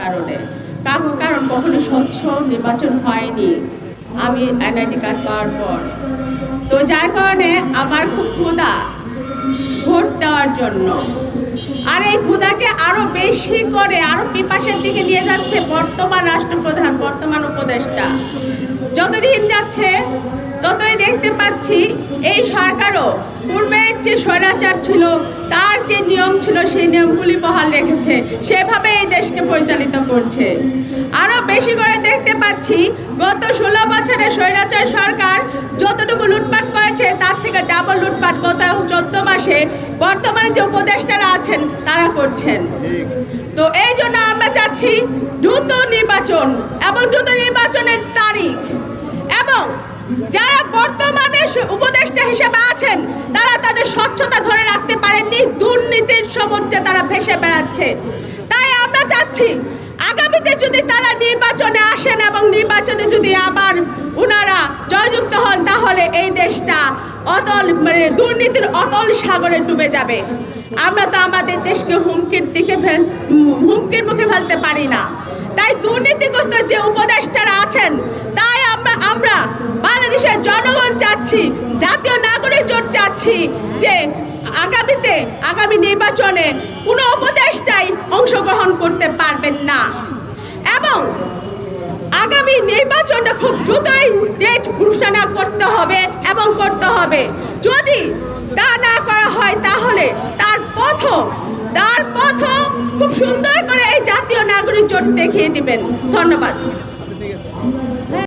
কারণে। কারণ কখনো স্বচ্ছ নির্বাচন হয়নি। আমি এনআইডি কার্ড পাওয়ার পর। তো যার কারণে আমার খুব ক্ষুধা ভোট দেওয়ার জন্য। আর এই ক্ষুধাকে আরও বেশি করে, আরও পিপাসের দিকে নিয়ে যাচ্ছে বর্তমান রাষ্ট্রপ্রধান, বর্তমান উপদেষ্টা। যতদিন যাচ্ছে, ততই দেখতে পাচ্ছি এই সরকারও যে স্বৈরাচার ছিল, তার যে নিয়ম ছিল, সেই নিয়মগুলি বহাল রেখেছে। সেভাবে এই দেশকে পরিচালিত করছে। আরও বেশি করে দেখতে পাচ্ছি, গত ষোলো বছরে স্বৈরাচার সরকার যতটুকু লুটপাট করেছে, তার থেকে ডাবল লুটপাট গত চোদ্দ মাসে বর্তমানে যে উপদেষ্টারা আছেন, তারা করছেন। তো এই জন্য আমরা চাচ্ছি দ্রুত নির্বাচন এবং দ্রুত নির্বাচনের তারিখ। এবং যারা বর্তমানে হিসেবে আছেন তারা তাদের স্বচ্ছতা ধরে রাখতে পারেননি, দুর্নীতির সমুদ্রে তারা ভেসে বেড়াচ্ছে। তাই আমরা চাচ্ছি, আগামীতে যদি তারা নির্বাচনে আসেন এবং নির্বাচনে যদি আবার উনারা জয়যুক্ত হন, তাহলে এই দেশটা অতল মানে দুর্নীতির অতল সাগরে ডুবে যাবে। আমরা তো আমাদের দেশকে হুমকির দিকে ফেল, হুমকির মুখে ফেলতে পারি না। তাই দুর্নীতিগ্রস্ত যে উপদেষ্টারা আছেন, তাই আমরা আমরা বাংলাদেশের জনগণ চাচ্ছি, জাতীয় নাগরিক জোট চাচ্ছি যে আগামীতে, আগামী নির্বাচনে কোনো উপদেষ্টাই অংশগ্রহণ করতে পারবেন না। এবং আগামী নির্বাচনটা খুব দ্রুতই ডেট ঘোষণা করতে হবে এবং করতে হবে। যদি তা না করা হয় তাহলে তার পথ তার পথ খুব সুন্দর করে এই জাতীয় নাগরিক জোট দেখিয়ে দিবেন। ধন্যবাদ।